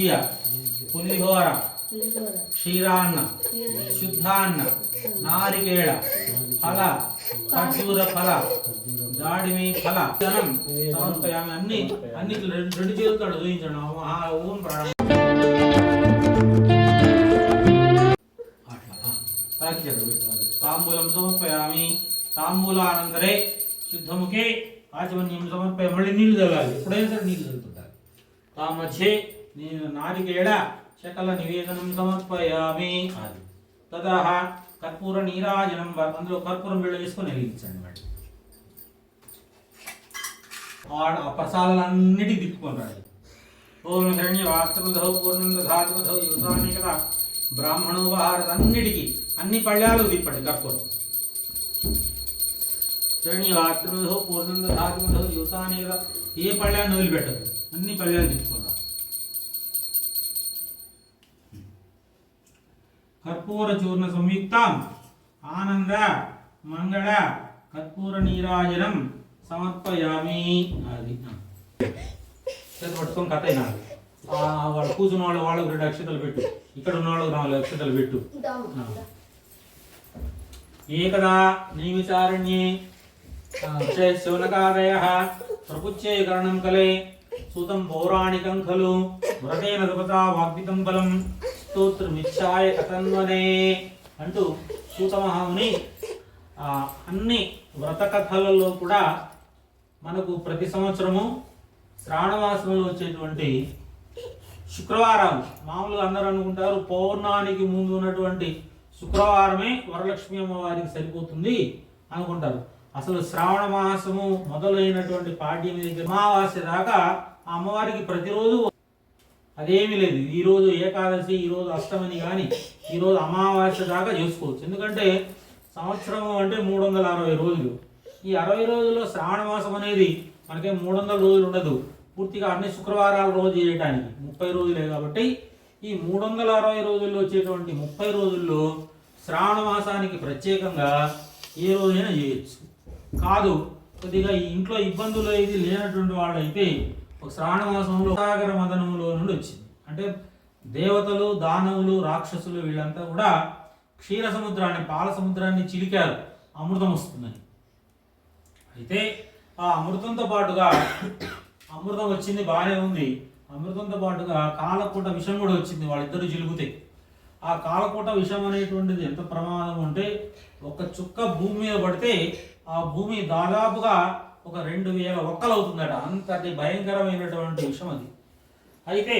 మజ్జియ పులిహోర క్షీరాన్న శుద్ధాన్న నారికేళ ఫల ఖర్జూర ఫల దాడిమి ఫల జనం సమర్పయామి. అన్ని అన్ని రెండు చేతులతో చూపించండి. మహా ఓం ప్రాణం. ఆ, తాకి చేతులు పెట్టాలి. తాంబూలం సమర్పయామి. తాంబూలానంతరే శుద్ధముఖే ఆచమన్యం సమర్పయ మళ్ళీ నీళ్ళు తగలాలి ఎప్పుడైనా సరే నీళ్ళు తగులుతుంటారు తా మధ్యే నారికేళ శకల నివేదనం సమర్పయామి. అది. తదా కర్పూర నీరాజనం అందులో కర్పూరం బిళ్ళ వేసుకొని వెలిగించండి మళ్ళీ ఆ- ప్రసాదాలన్నిటికీ తిప్పుకుంటాడు ఓం హిరణ్య వాస్త్రమధౌ పూర్ణం దధాతుమధౌ యువతాన్ని కదా. బ్రాహ్మణోపహారత అన్నిటికీ అన్ని పళ్ళాలు తిప్పండి కర్పూరం. హిరణ్య వాస్త్రమధౌ పూర్ణం దధాతుమధౌ యువతాన్ని కదా. ఏ పళ్ళాన్ని వదిలిపెట్టదు అన్ని పళ్ళాలు తిప్పుకుందాం కర్పూర చూర్ణ సంయుక్తం. ఆనంద మంగళ కర్పూర నీరాజనం సమర్పయామి అది. చేతి పట్టుకొని కథ అయినా వాళ్ళు కూర్చున్న వాళ్ళు వాళ్ళకు రెండు అక్షతలు పెట్టు. ఇక్కడ ఉన్న వాళ్ళకు నాలుగు అక్షతలు పెట్టు. ఆ. ఏకదా నైమిచారణ్యే శివనకాదయ ప్రపుచ్చేకరణం కలే సుతం పౌరాణికం ఖలు వ్రతేన తపతా వాగ్వితం బలం స్తోత్రమిచ్చాయ కథన్వనే అంటూ సూతమహాముని అన్ని వ్రత కథలలో కూడా మనకు ప్రతి సంవత్సరము శ్రావణమాసంలో వచ్చేటువంటి శుక్రవారం మామూలుగా అందరూ అనుకుంటారు పౌర్ణానికి ముందు ఉన్నటువంటి శుక్రవారమే వరలక్ష్మి అమ్మవారికి సరిపోతుంది అనుకుంటారు. అసలు శ్రావణ మాసము మొదలైనటువంటి పాడ్యమి దగ్గర అమావాస్య దాకా ఆ అమ్మవారికి ప్రతిరోజు అదేమీ లేదు. ఈరోజు ఏకాదశి ఈ రోజు కానీ ఈరోజు అమావాస్య దాకా చేసుకోవచ్చు. ఎందుకంటే సంవత్సరం అంటే మూడు వందల అరవై రోజులు. ఈ అరవై రోజుల్లో శ్రావణ మాసం అనేది మనకేం మూడు వందల రోజులు ఉండదు. పూర్తిగా అన్ని శుక్రవారాల రోజు చేయడానికి ముప్పై రోజులే కాబట్టి ఈ మూడు వందల అరవై రోజుల్లో వచ్చేటువంటి ముప్పై రోజుల్లో శ్రావణ మాసానికి ప్రత్యేకంగా ఏ రోజైనా చేయొచ్చు. కాదు కొద్దిగా ఈ ఇంట్లో ఇబ్బందులు ఇది లేనటువంటి వాళ్ళైతే ఒక శ్రావణ మాసంలో సాగర మదనములో నుండి వచ్చింది. అంటే దేవతలు దానవులు రాక్షసులు వీళ్ళంతా కూడా క్షీర సముద్రాన్ని పాల సముద్రాన్ని చిలికారు. అమృతం వస్తుందని. అయితే ఆ అమృతంతో పాటుగా అమృతం వచ్చింది బాగానే ఉంది. అమృతంతో పాటుగా కాలకూట విషం కూడా వచ్చింది వాళ్ళిద్దరు చిలుగుతే ఆ కాలకూట విషం అనేటువంటిది ఎంత ప్రమాదం అంటే ఒక చుక్క భూమి మీద పడితే ఆ భూమి దాదాపుగా ఒక రెండు వేల ఒక్కలు అవుతుందట అంతటి భయంకరమైనటువంటి విషయం అది. అయితే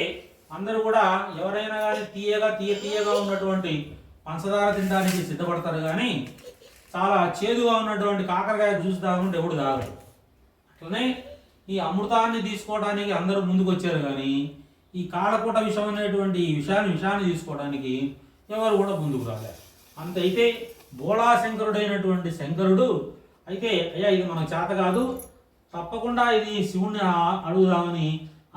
అందరూ కూడా ఎవరైనా కానీ తీయగా తీయ తీయగా ఉన్నటువంటి పంచదార తినడానికి సిద్ధపడతారు కానీ చాలా చేదుగా ఉన్నటువంటి కాకరకాయ జ్యూస్ తాగుంటే ఎవడు కాదు అట్లనే ఈ అమృతాన్ని తీసుకోవడానికి అందరూ ముందుకు వచ్చారు కానీ ఈ కాలకూట విషం అనేటువంటి ఈ విషయాన్ని విషయాన్ని తీసుకోవడానికి ఎవరు కూడా ముందుకు రాలేదు. అంత అయితే బోళాశంకరుడైనటువంటి శంకరుడు అయితే అయ్యా ఇది మనకు చేత కాదు. తప్పకుండా ఇది శివుణ్ణి అడుగుదామని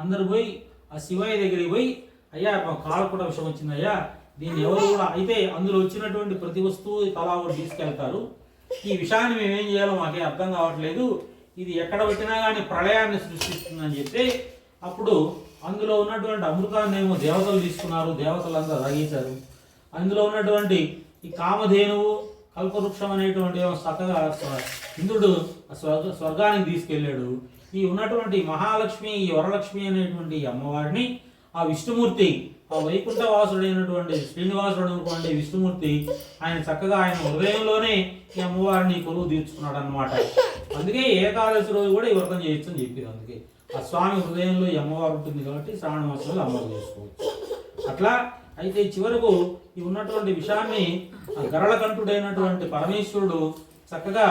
అందరు పోయి ఆ శివయ్య దగ్గరికి పోయి అయ్యా మా విషయం వచ్చింది అయ్యా. దీన్ని ఎవరు కూడా అయితే అందులో వచ్చినటువంటి ప్రతి వస్తువు తలా ఒకటి తీసుకెళ్తారు. ఈ విషయాన్ని మేము ఏం చేయాలో మాకే అర్థం కావట్లేదు. ఇది ఎక్కడ పెట్టినా కానీ ప్రళయాన్ని సృష్టిస్తుందని చెప్తే అప్పుడు అందులో ఉన్నటువంటి అమృతాన్ని ఏమో దేవతలు తీసుకున్నారు. దేవతలంతా తాగేశారు అందులో ఉన్నటువంటి ఈ కామధేనువు కల్పవృక్షం అనేటువంటి చక్కగా ఇంద్రుడు ఆ స్వర్గ స్వర్గానికి తీసుకెళ్ళాడు. ఈ ఉన్నటువంటి మహాలక్ష్మి ఈ వరలక్ష్మి అనేటువంటి అమ్మవారిని ఆ విష్ణుమూర్తి ఆ వైకుంఠవాసుడైనటువంటి శ్రీనివాసుడు అనుకోండి విష్ణుమూర్తి ఆయన చక్కగా ఆయన హృదయంలోనే ఈ అమ్మవారిని కొలువు తీర్చుకున్నాడు అనమాట అందుకే ఏకాదశి రోజు కూడా ఈ వ్రతం చేయొచ్చు అని చెప్పారు అందుకే. ఆ స్వామి హృదయంలో ఈ అమ్మవారు ఉంటుంది కాబట్టి శ్రావణ మాసంలో అమ్మవారు చేసుకోవచ్చు. అట్లా అయితే చివరకు ఈ ఉన్నటువంటి విషయాన్ని ఆ గరళకంఠుడైనటువంటి పరమేశ్వరుడు చక్కగా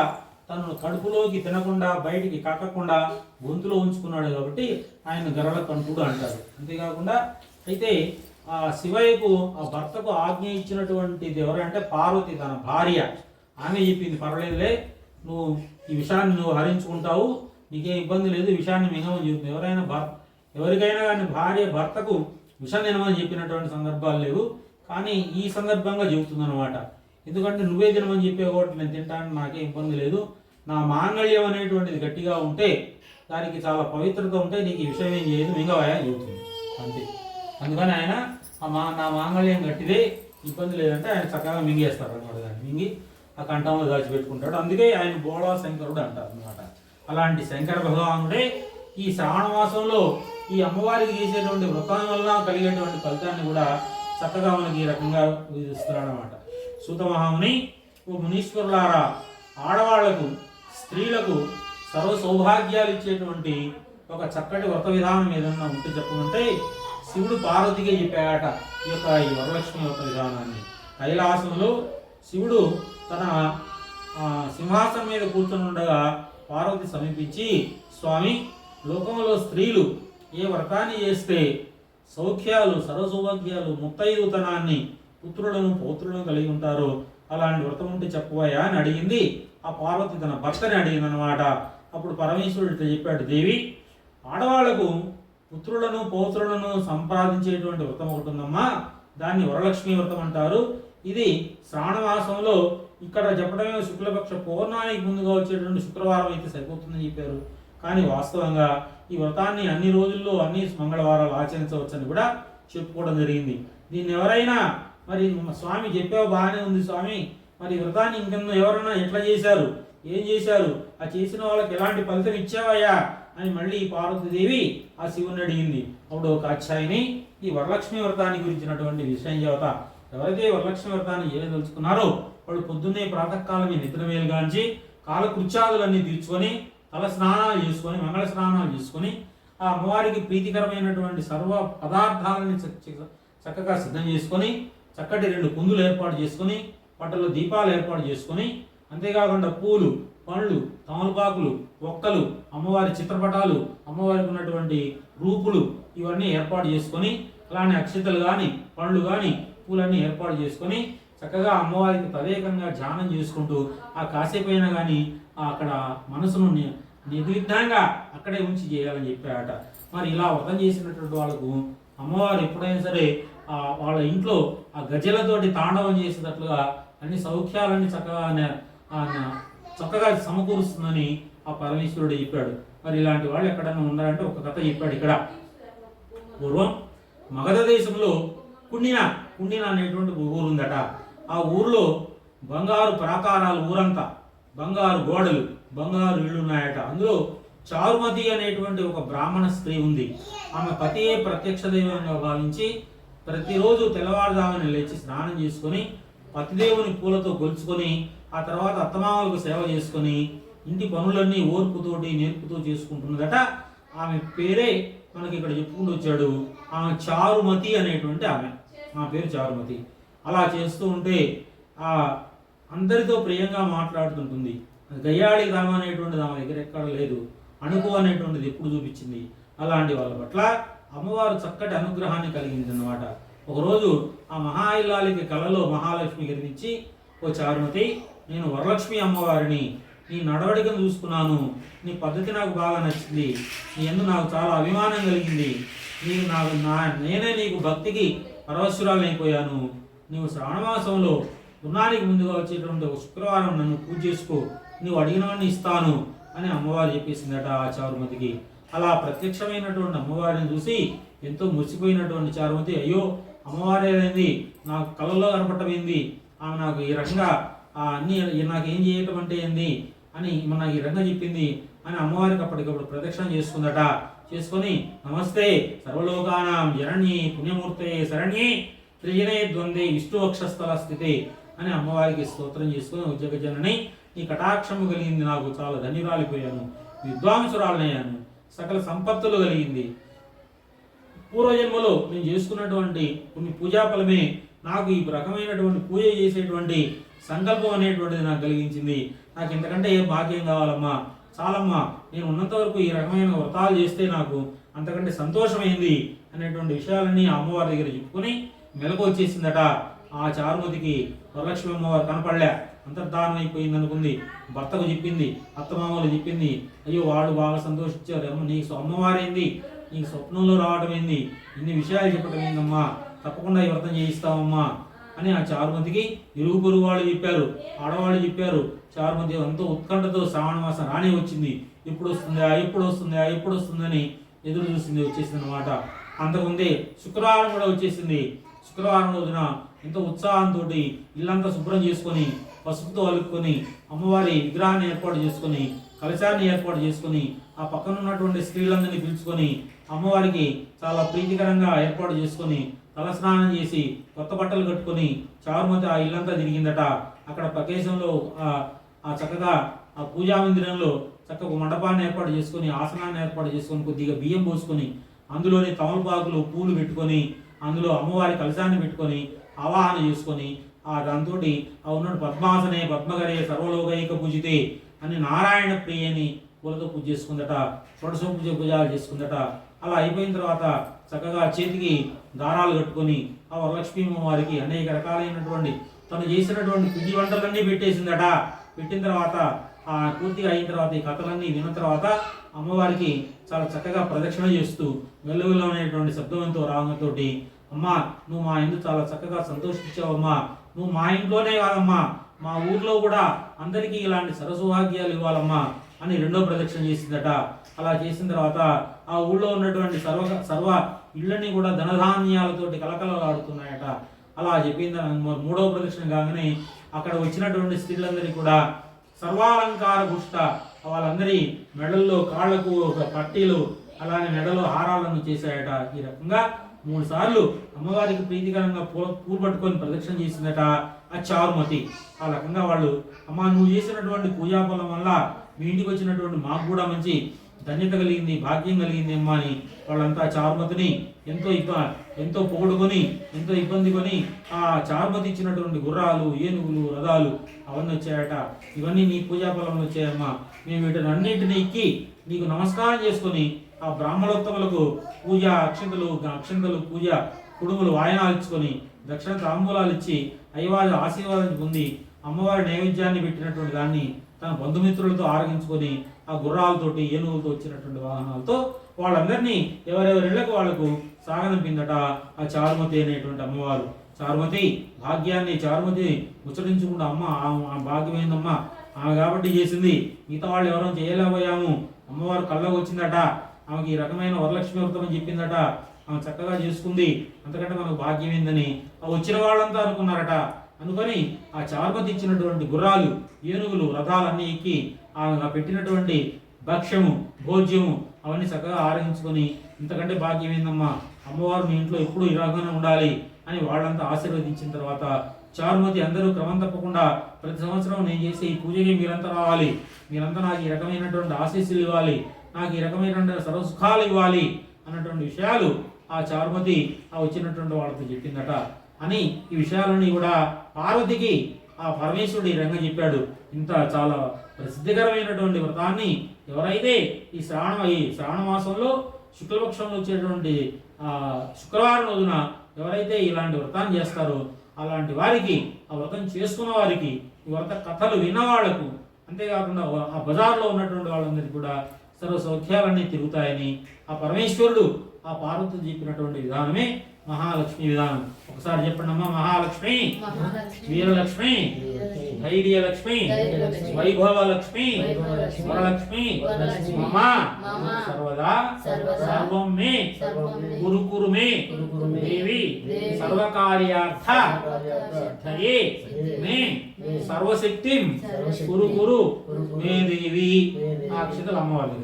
తను కడుపులోకి తినకుండా బయటికి కాకకుండా గొంతులో ఉంచుకున్నాడు కాబట్టి ఆయన గరళకంఠుడు అంటారు. అంతేకాకుండా అయితే ఆ శివయ్యకు ఆ భర్తకు ఆజ్ఞ ఇచ్చినటువంటిది ఎవరంటే పార్వతి తన భార్య. ఆమె చెప్పింది పర్వాలేదులే నువ్వు ఈ విషయాన్ని నువ్వు హరించుకుంటావు నీకేం ఇబ్బంది లేదు విషయాన్ని మింగమని చెప్తుంది ఎవరైనా భర్ ఎవరికైనా కానీ భార్య భర్తకు విషం తినమని చెప్పినటువంటి సందర్భాలు లేవు. కానీ ఈ సందర్భంగా చెబుతుందన్నమాట. ఎందుకంటే నువ్వే తినమని చెప్పే కాబట్టి నేను తింటానని నాకే ఇబ్బంది లేదు. నా మాంగళ్యం అనేటువంటిది గట్టిగా ఉంటే దానికి చాలా పవిత్రత ఉంటే నీకు ఈ విషయం ఏం చేయదు. మింగవాయా చెబుతుంది. అంతే. అందుకని ఆయన మా నా మాంగళ్యం గట్టిదే ఇబ్బంది లేదంటే ఆయన చక్కగా మింగేస్తారు అనమాట దాన్ని. మింగి ఆ కంఠంలో దాచిపెట్టుకుంటాడు. అందుకే ఆయన బోళా శంకరుడు అంటారు అనమాట అలాంటి శంకర భగవానుడే ఈ శ్రావణ మాసంలో ఈ అమ్మవారికి చేసేటువంటి వ్రతం వల్ల కలిగేటువంటి ఫలితాన్ని కూడా చక్కగా మనకి ఈ రకంగా విధిస్తున్నాడు సూతమహాముని సూత మహాముని ఓ మునీశ్వరులారా ఆడవాళ్ళకు స్త్రీలకు సర్వ సౌభాగ్యాలు ఇచ్చేటువంటి ఒక చక్కటి వ్రత విధానం ఏదన్నా ఉంటే చెప్పమంటే శివుడు పార్వతిగా చెప్పాడట ఈ యొక్క ఈ వరలక్ష్మి వ్రత విధానాన్ని. కైలాసంలో శివుడు తన సింహాసనం మీద కూర్చొని ఉండగా పార్వతి సమీపించి స్వామి లోకంలో స్త్రీలు ఏ వ్రతాన్ని చేస్తే సౌఖ్యాలు సర్వసౌభాగ్యాలు ముత్తైదుతనాన్ని పుత్రులను పౌత్రులను కలిగి ఉంటారో అలాంటి వ్రతం ఉంటే చెప్పవయ్యా అని అడిగింది. ఆ పార్వతి తన భర్తని అడిగింది అనమాట అప్పుడు పరమేశ్వరుడు చెప్పాడు దేవి ఆడవాళ్ళకు పుత్రులను పౌత్రులను సంపాదించేటువంటి వ్రతం ఒకటి ఉందమ్మా. దాన్ని వరలక్ష్మి వ్రతం అంటారు. ఇది శ్రావణమాసంలో ఇక్కడ చెప్పడమే శుక్లపక్ష పౌర్ణానికి ముందుగా వచ్చేటువంటి శుక్రవారం అయితే సరిపోతుందని చెప్పారు. కానీ వాస్తవంగా ఈ వ్రతాన్ని అన్ని రోజుల్లో అన్ని మంగళవారాలు ఆచరించవచ్చని కూడా చెప్పుకోవడం జరిగింది. దీన్ని ఎవరైనా మరి మా స్వామి చెప్పావు బాగానే ఉంది స్వామి మరి ఈ వ్రతాన్ని ఇంకెందు ఎవరైనా ఎట్లా చేశారు? ఏం చేశారు? ఆ చేసిన వాళ్ళకి ఎలాంటి ఫలితం ఇచ్చావయ్యా? అని మళ్ళీ పార్వతీదేవి ఆ శివుని అడిగింది. అప్పుడు ఒక అచ్చాయిని ఈ వరలక్ష్మి వ్రతాన్ని గురించినటువంటి విషయం చేత ఎవరైతే వరలక్ష్మి వ్రతాన్ని ఏదలుచుకున్నారో వాళ్ళు పొద్దున్నే ప్రాతకాలమే నిద్ర మేలుగాంచి కాలకృత్యాదులన్నీ తీర్చుకొని తల స్నానాలు చేసుకొని మంగళ స్నానాలు చేసుకొని ఆ అమ్మవారికి ప్రీతికరమైనటువంటి సర్వ పదార్థాలని చ- చక్కగా సిద్ధం చేసుకొని చక్కటి రెండు కుందులు ఏర్పాటు చేసుకొని పట్టలో దీపాలు ఏర్పాటు చేసుకొని అంతేకాకుండా పూలు పండ్లు తమలపాకులు ఒక్కలు అమ్మవారి చిత్రపటాలు అమ్మవారికి ఉన్నటువంటి రూపులు ఇవన్నీ ఏర్పాటు చేసుకొని అలానే అక్షతలు కానీ పండ్లు కానీ పూలన్నీ ఏర్పాటు చేసుకొని చక్కగా అమ్మవారికి తదేకంగా ధ్యానం చేసుకుంటూ ఆ కాసేపైనా కానీ అక్కడ మనసును ని- నిర్విఘ్నంగా అక్కడే ఉంచి చేయాలని చెప్పారట. మరి ఇలా వ్రతం చేసినటువంటి వాళ్ళకు అమ్మవారు ఎప్పుడైనా సరే వాళ్ళ ఇంట్లో ఆ గజలతోటి తాండవం చేసేటట్లుగా అన్ని సౌఖ్యాలన్నీ చక్కగా చక్కగా సమకూరుస్తుందని ఆ పరమేశ్వరుడు చెప్పాడు. మరి ఇలాంటి వాళ్ళు ఎక్కడైనా ఉన్నారంటే ఒక కథ చెప్పాడు ఇక్కడ. పూర్వం మగధ దేశంలో కుండిన కుండిన అనేటువంటి ఊరుందట ఉందట. ఆ ఊర్లో బంగారు ప్రాకారాలు ఊరంతా. బంగారు గోడలు బంగారు ఇళ్ళు ఉన్నాయట. అందులో చారుమతి అనేటువంటి ఒక బ్రాహ్మణ స్త్రీ ఉంది. ఆమె పతియే ప్రత్యక్ష దైవంగా భావించి ప్రతిరోజు తెల్లవారుజామున లేచి స్నానం చేసుకొని పతిదేవుని పూలతో గొలుచుకొని ఆ తర్వాత అత్తమామలకు సేవ చేసుకొని ఇంటి పనులన్నీ ఓర్పుతోటి నేర్పుతూ చేసుకుంటున్నదట. ఆమె పేరే మనకి ఇక్కడ చెప్పుకుంటూ వచ్చాడు. ఆమె చారుమతి అనేటువంటి ఆమె. ఆ పేరు చారుమతి. అలా చేస్తూ ఉంటే ఆ అందరితో ప్రియంగా మాట్లాడుతుంటుంది. గయ్యాళి రామ అనేటువంటిది ఆమె దగ్గర ఎక్కడ లేదు. అణుకు అనేటువంటిది ఎప్పుడు చూపించింది? అలాంటి వాళ్ళ పట్ల అమ్మవారు చక్కటి అనుగ్రహాన్ని కలిగింది అనమాట ఒకరోజు ఆ మహా ఇల్లాలికి కలలో మహాలక్ష్మి కనిపించి ఓ చారుమతి నేను వరలక్ష్మి అమ్మవారిని నీ నడవడికను చూసుకున్నాను. నీ పద్ధతి నాకు బాగా నచ్చింది. నీ ఎందు నాకు చాలా అభిమానం కలిగింది. నీకు నాకు నా నేనే నీకు భక్తికి పరవశురాలైపోయాను. నీవు శ్రావణమాసంలో ఉన్నానికి ముందుగా వచ్చేటువంటి ఒక శుక్రవారం నన్ను పూజ చేసుకో నువ్వు అడిగినవన్నీ ఇస్తాను అని అమ్మవారు చెప్పేసిందట ఆ చారుమతికి అలా ప్రత్యక్షమైనటువంటి అమ్మవారిని చూసి ఎంతో మురిసిపోయినటువంటి చారుమతి అయ్యో అమ్మవారే అనేది నాకు కళ్ళలో కనపడమైంది ఆమె నాకు ఈ రకంగా ఆ అన్ని నాకు ఏం చేయటం అంటే ఏంది? అని మన ఈ రంగ చెప్పింది అని అమ్మవారికి అప్పటికప్పుడు ప్రదక్షిణ చేసుకుందట. చేసుకొని నమస్తే సర్వలోకానాం జరణ్యే పుణ్యమూర్తే శరణ్యే త్రిజనే ద్వందే విష్ణు వక్షస్థల స్థితి అని అమ్మవారికి స్తోత్రం చేసుకుని ఉద్యోగ జనని నీ కటాక్షము కలిగింది నాకు చాలా ధన్యురాలిపోయాను విద్వాంసురాలనయ్యాను సకల సంపత్తులు కలిగింది. పూర్వజన్మలో నేను చేసుకున్నటువంటి కొన్ని పూజా ఫలమే నాకు ఈ రకమైనటువంటి పూజ చేసేటువంటి సంకల్పం అనేటువంటిది నాకు కలిగించింది. నాకు ఇంతకంటే ఏం భాగ్యం కావాలమ్మా చాలమ్మా నేను ఉన్నంత వరకు ఈ రకమైన వ్రతాలు చేస్తే నాకు అంతకంటే సంతోషమైంది అనేటువంటి విషయాలన్నీ అమ్మవారి దగ్గర చెప్పుకొని మెలకు వచ్చేసిందట. ఆ చారుమతికి వరలక్ష్మి అమ్మవారు కనపడలే. అంతర్ధానం అయిపోయింది అనుకుంది. భర్తకు చెప్పింది అత్తమామలు చెప్పింది అయ్యో వాళ్ళు బాగా సంతోషించారు. అమ్మ నీ అమ్మవారైంది? నీకు స్వప్నంలో రావడం ఏంది ఇన్ని విషయాలు చెప్పడం ఏందమ్మా తప్పకుండా ఈ వ్రతం చేయిస్తామమ్మా అని ఆ చారుమతికి ఇరుగు పొరుగు వాళ్ళు చెప్పారు. ఆడవాళ్ళు చెప్పారు. చారుమతి ఎంతో ఉత్కంఠతో శ్రావణ మాసం రానే వచ్చింది. ఎప్పుడు వస్తుందా? ఎప్పుడు వస్తుందా? ఎప్పుడు వస్తుందని ఎదురు చూసింది వచ్చేసింది అనమాట అంతకుముందే శుక్రవారం కూడా వచ్చేసింది. శుక్రవారం రోజున ఎంతో ఉత్సాహంతో ఇల్లంతా శుభ్రం చేసుకొని పసుపుతో అలుపుకొని అమ్మవారి విగ్రహాన్ని ఏర్పాటు చేసుకొని కలశాన్ని ఏర్పాటు చేసుకొని ఆ పక్కన ఉన్నటువంటి స్త్రీలందరినీ పిలుచుకొని అమ్మవారికి చాలా ప్రీతికరంగా ఏర్పాటు చేసుకొని తలస్నానం చేసి కొత్త బట్టలు కట్టుకొని చారుమతి ఆ ఇల్లంతా తిరిగిందట. అక్కడ ప్రదేశంలో ఆ ఆ చక్కగా ఆ పూజా మందిరంలో చక్కగా మండపాన్ని ఏర్పాటు చేసుకొని ఆసనాన్ని ఏర్పాటు చేసుకొని కొద్దిగా బియ్యం పోసుకొని అందులోని తమలపాకులు పూలు పెట్టుకొని అందులో అమ్మవారి కలశాన్ని పెట్టుకొని ఆవాహన చేసుకొని ఆ దాంతో ఆ ఉన్న పద్మాసనే పద్మగరే సర్వలోకైక పూజితే అని నారాయణ ప్రియని పూలతో పూజ చేసుకుందట షోడశ పూజ పూజలు చేసుకుందట. అలా అయిపోయిన తర్వాత చక్కగా చేతికి దారాలు కట్టుకొని ఆ వరలక్ష్మీ వారికి అనేక రకాలైనటువంటి తను చేసినటువంటి పిండి వంటలన్నీ పెట్టేసిందట. పెట్టిన తర్వాత ఆ పూర్తిగా అయిన తర్వాత ఈ కథలన్నీ విన్న తర్వాత అమ్మవారికి చాలా చక్కగా ప్రదక్షిణ చేస్తూ వెల్లువెల్లు అనేటువంటి శబ్దంతో రాగంతో అమ్మా నువ్వు మా ఇంట్లో చాలా చక్కగా సంతోషించావమ్మా. నువ్వు మా ఇంట్లోనే కాదమ్మా. మా ఊర్లో కూడా అందరికీ ఇలాంటి సరసౌభాగ్యాలు ఇవ్వాలమ్మా అని రెండో ప్రదక్షిణ చేసిందట. అలా చేసిన తర్వాత ఆ ఊళ్ళో ఉన్నటువంటి సర్వ సర్వ ఇళ్ళని కూడా ధనధాన్యాలతోటి కలకలలాడుతున్నాయట అలా చెప్పింది మూడవ ప్రదక్షిణ కాగానే అక్కడ వచ్చినటువంటి స్త్రీలందరికీ కూడా సర్వాలంకార పుష్ట వాళ్ళందరి మెడల్లో కాళ్ళకు ఒక పట్టీలు అలానే మెడలో హారాలను చేశాయట. ఈ రకంగా మూడు సార్లు అమ్మవారికి ప్రీతికరంగా పూ పూలు పట్టుకొని ప్రదక్షిణ చేసిందట ఆ చారుమతి. ఆ రకంగా వాళ్ళు అమ్మ నువ్వు చేసినటువంటి పూజాఫలం వల్ల మీ ఇంటికి వచ్చినటువంటి మాకు కూడా మంచి ధన్యత కలిగింది భాగ్యం కలిగింది అమ్మా అని వాళ్ళంతా చారుమతిని ఎంతో ఇబ్బ ఎంతో పొగుడుకొని ఎంతో ఇబ్బంది కొని ఆ చారుమతి ఇచ్చినటువంటి గుర్రాలు ఏనుగులు రథాలు అవన్నీ వచ్చాయట. ఇవన్నీ నీ పూజాఫలంలో వచ్చాయమ్మా. మేము వీటిని ఎక్కి నీకు నమస్కారం చేసుకొని ఆ బ్రాహ్మణోత్తములకు పూజ అక్షంతలు అక్షంతలు పూజ కుడుములు వాయనాలు ఇచ్చుకొని దక్షిణ తాంబూలాలు ఇచ్చి అయ్యవారి ఆశీర్వాదం పొంది అమ్మవారి నైవేద్యాన్ని పెట్టినటువంటి దాన్ని తన బంధుమిత్రులతో ఆరగించుకొని ఆ గుర్రాలతోటి ఏనుగులతో వచ్చినటువంటి వాహనాలతో వాళ్ళందరినీ ఎవరెవరి ఇళ్ళకు వాళ్ళకు సాగనంపిందట ఆ చారుమతి అనేటువంటి అమ్మవారు. చారుమతి భాగ్యాన్ని చారుమతి ముచ్చటించుకుంటూ అమ్మ ఆ- ఆ ఆమె కాబట్టి చేసింది. మిగతా వాళ్ళు ఎవరో చేయలేకపోయాము. అమ్మవారు కళ్ళకు వచ్చిందట. ఆమెకి ఈ రకమైన వరలక్ష్మి వ్రతం అని చెప్పిందట. ఆమె చక్కగా చేసుకుంది. అంతకంటే మనకు భాగ్యమైందని ఆ వచ్చిన వాళ్ళంతా అనుకున్నారట. అనుకొని ఆ చారుమతి ఇచ్చినటువంటి గుర్రాలు ఏనుగులు రథాలన్నీ ఎక్కి ఆ పెట్టినటువంటి భక్ష్యము భోజ్యము అవన్నీ చక్కగా ఆరగించుకొని ఇంతకంటే భాగ్యం ఏందమ్మా అమ్మవారు మీ ఇంట్లో ఎప్పుడు ఇలాగానే ఉండాలి అని వాళ్ళంతా ఆశీర్వదించిన తర్వాత చారుమతి అందరూ క్రమం తప్పకుండా ప్రతి సంవత్సరం నేను చేసే ఈ పూజకి మీరంతా రావాలి. మీరంతా నాకు ఈ రకమైనటువంటి ఆశీస్సులు ఇవ్వాలి. నాకు ఈ రకమైనటువంటి సర్వసుఖాలు ఇవ్వాలి అన్నటువంటి విషయాలు ఆ చారుమతి ఆ వచ్చినటువంటి వాళ్ళతో చెప్పిందట. అని ఈ విషయాలని కూడా పార్వతికి ఆ పరమేశ్వరుడు ఈ రంగం చెప్పాడు. ఇంత చాలా ప్రసిద్ధికరమైనటువంటి వ్రతాన్ని ఎవరైతే ఈ శ్రావణ ఈ శ్రావణ మాసంలో శుక్లపక్షంలో వచ్చేటువంటి శుక్రవారం రోజున ఎవరైతే ఇలాంటి వ్రతాన్ని చేస్తారో అలాంటి వారికి ఆ వ్రతం చేసుకున్న వారికి ఈ వ్రత కథలు విన్నవాళ్ళకు అంతేకాకుండా ఆ బజార్లో ఉన్నటువంటి వాళ్ళందరికీ కూడా సర్వ సౌఖ్యాలన్నీ తిరుగుతాయని ఆ పరమేశ్వరుడు ఆ పార్వతి చెప్పినటువంటి విధానమే మహాలక్ష్మి విధానం ఒకసారి చెప్పండి అమ్మా మహాలక్ష్మి వీరలక్ష్మి ధైర్యలక్ష్మి వైభవలక్ష్మి వరలక్ష్మి మమ సర్వదా సర్వం మే సర్వం మే, దేవి సర్వకార్యార్థ ధయే మే సర్వశక్తిం కురు కురు మే దేవి. ఆ అక్షతలు అమ్మవారి